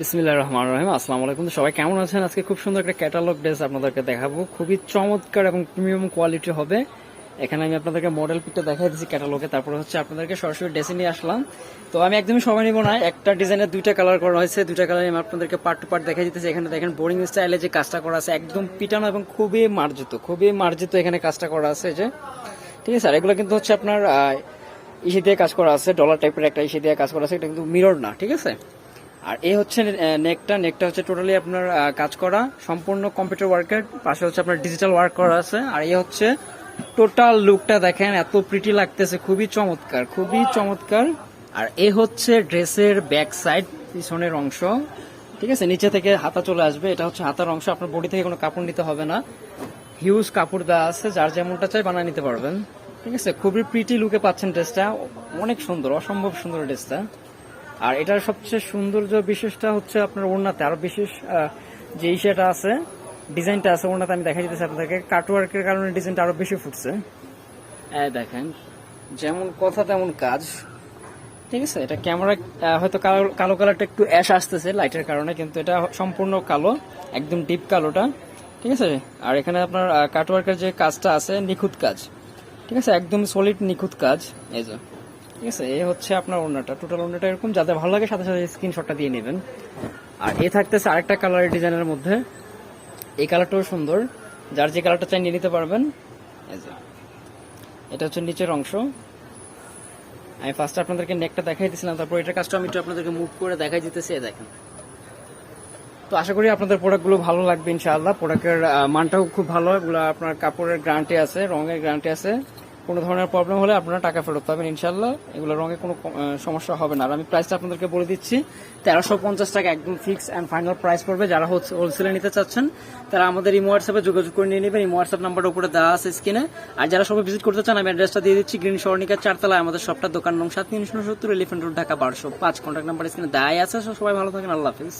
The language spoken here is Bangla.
বিসমিল্লাহ রহমান রহিম, আসসালামু আলাইকুম। সবাই কেমন আছেন? আজকে খুব সুন্দর একটা ক্যাটালগ ড্রেস আপনাদেরকে দেখাবো। খুবই চমৎকার এবং প্রিমিয়াম কোয়ালিটি হবে। এখানে আমি আপনাদেরকে মডেল পিকটা দেখাই দিচ্ছি ক্যাটালগে তারপরে হচ্ছে আপনাদেরকে সরাসরি ড্রেসে নিয়ে আসলাম। তো আমি একদমই সময় নিব না। একটা ডিজাইনের দুইটা কালার করা হয়েছে। দুইটা কালার আমি আপনাদেরকে পার্ট টু পার্ট দেখাই দিতেছি। এখানে দেখেন বোরিং স্টাইলে যে কাজটা করা আছে, একদম পিটানো এবং খুবই মার্জিত খুবই মার্জিত এখানে কাজটা করা আছে যে। ঠিক আছে, আর এগুলো কিন্তু হচ্ছে আপনার ইসে দিয়ে কাজ করা আছে। ডলার টাইপের একটা ইসে দিয়ে কাজ করা আছে। এটা কিন্তু মিরর না, ঠিক আছে? আর এই হচ্ছে নেকটা নেকটা হচ্ছে টোটালি আপনার কাজ করা, সম্পূর্ণ কম্পিউটার ওয়ার্কের পাশে হচ্ছে আপনার ডিজিটাল ওয়ার্ক করা আছে। আর এই হচ্ছে টোটাল লুকটা দেখেন, এত প্রিটি লাগতেছে, খুবই চমৎকার খুবই চমৎকার। আর এ হচ্ছে ড্রেসের ব্যাক সাইড পিছনের অংশ। ঠিক আছে, নিচে থেকে হাতা চলে আসবে। এটা হচ্ছে হাতার অংশ, আপনার বডি থেকে কোনো কাপড় নিতে হবে না। হিউজ কাপড় দেওয়া আছে, যার যেমনটা চাই বানিয়ে নিতে পারবেন। ঠিক আছে, খুবই প্রিটি লুকে পাচ্ছেন ড্রেসটা অনেক সুন্দর, অসম্ভব সুন্দর ড্রেসটা আর এটার সবচেয়ে সৌন্দর্য বিশেষটা হচ্ছে আপনার ওড়নাতে। আরও বিশেষ যে ইসেটা আছে, ডিজাইনটা আছে ওড়নাতে আমি দেখা যেতেছি আপনাদেরকে। কাটওয়ার্কের কারণে ডিজাইনটা আরও বেশি ফুটছে। হ্যাঁ দেখেন, যেমন কথা তেমন কাজ। ঠিক আছে, এটা ক্যামেরা হয়তো কালো কালো কালারটা একটু অ্যাশ আসতেছে লাইটের কারণে, কিন্তু এটা সম্পূর্ণ কালো, একদম ডিপ কালোটা। ঠিক আছে, আর এখানে আপনার কাটওয়ার্কের যে কাজটা আছে, নিখুঁত কাজ। ঠিক আছে, একদম সলিড নিখুঁত কাজ। এই যে। ঠিক আছে এই হচ্ছে আপনার ওড়নাটা। টোটাল ওড়নাটা এরকম, যাদের ভালো লাগে সাথে সাথে স্ক্রিনশটটা দিয়ে নেবেন। আর এ থাকতেছে আরেকটা কালারের ডিজাইনের মধ্যে। এই কালারটাও সুন্দর। যার যে কালারটা চাই নিয়ে নিতে পারবেন। এটা হচ্ছে নিচের অংশ। আমি ফার্স্ট আপনাদেরকে নেকটা দেখাই দিয়েছিলাম তারপর এটার কাজটা আমি একটু আপনাদেরকে মুভ করে দেখাই দিতেছি দেখেন। তো আশা করি আপনাদের প্রোডাক্টগুলো ভালো লাগবে, ইনশাআল্লাহ। প্রোডাক্টের মানটাও খুব ভালো। এগুলো আপনার কাপড়ের গ্যারান্টি আছে, রঙের গ্যারান্টি আছে। কোনো ধরনের প্রবলেম হলে আপনারা টাকা ফেরত পাবেন ইনশাল্লাহ এগুলো রঙে কোনো সমস্যা হবে না। আর আমি প্রাইসটা আপনাদেরকে বলে দিচ্ছি, তেরোশো পঞ্চাশ টাকা একদম ফিক্স অ্যান্ড ফাইনাল প্রাইস পড়বে। যারা হোলসেলে নিতে চাচ্ছেন, তারা আমাদের ইমো হোয়াটসঅ্যাপে যোগাযোগ করে নিয়ে নেবেন। ইমো হোয়াটসঅ্যাপ নাম্বারটা উপরে দেওয়া আছে স্ক্রিনে আর যারা সবাই ভিজিট করতে চান, আমি অ্যাড্রেসটা দিয়ে দিচ্ছি, গ্রিন স্বর্ণিকার চারতলায়, আমাদের সবটা দোকান নং সাত তিনশো সত্তর এলিফেন্ট রোড ঢাকা বারোশো। পাঁচ কন্ট্যাক্ট নাম্বার স্ক্রিনে দেয় আছে। সবাই ভালো থাকেন, আল্লাহ হাফিজ।